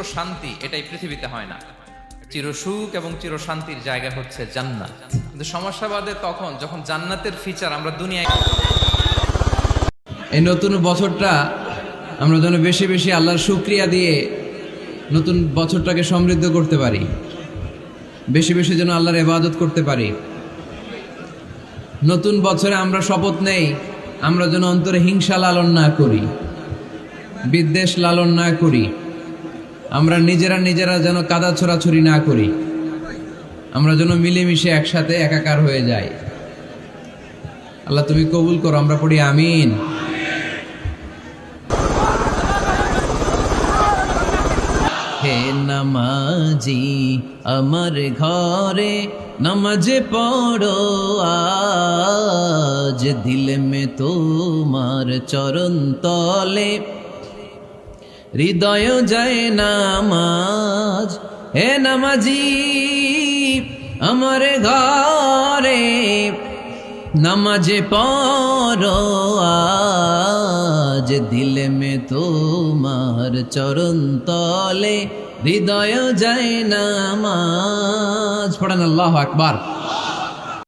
চির শান্তি, এটাই পৃথিবীতে হয় না। চির সুখ এবং চির শান্তির জায়গা হচ্ছে জান্নাত। কিন্তু সমস্যা বাদে তখন যখন জান্নাতের ফিচার আমরা দুনিয়ায় এই নতুন বছরটা আমরা যেন বেশি বেশি আল্লাহর শুক্রিয়া দিয়ে নতুন বছরটাকে সমৃদ্ধ করতে পারি। বেশি বেশি যেন আল্লাহর ইবাদত করতে পারি। নতুন বছরে আমরা শপথ নেই, আমরা যেন অন্তরে হিংসা লালন না করি, বিদ্বেষ লালন না করি। আমরা নিজেরা নিজেরা যেন কাদা ছোড়াছড়ি না করি। আমরা যেন মিলেমিশে একসাথে একাকার হয়ে যাই। আল্লাহ তুমি কবুল করো, আমরা পড়ি আমিন। হে নামাজি, আমার ঘরে নামাজে পড়ো, আজ দিলে মে তোমার চরণ তলে। হৃদয় যায় নামাজ। হে নামাজি, আমার ঘরে নামাজে পর আজ দিলে মে তোমার চরণ তলে। হৃদয় যায় নামাজ। পড়ান আল্লাহ আকবার।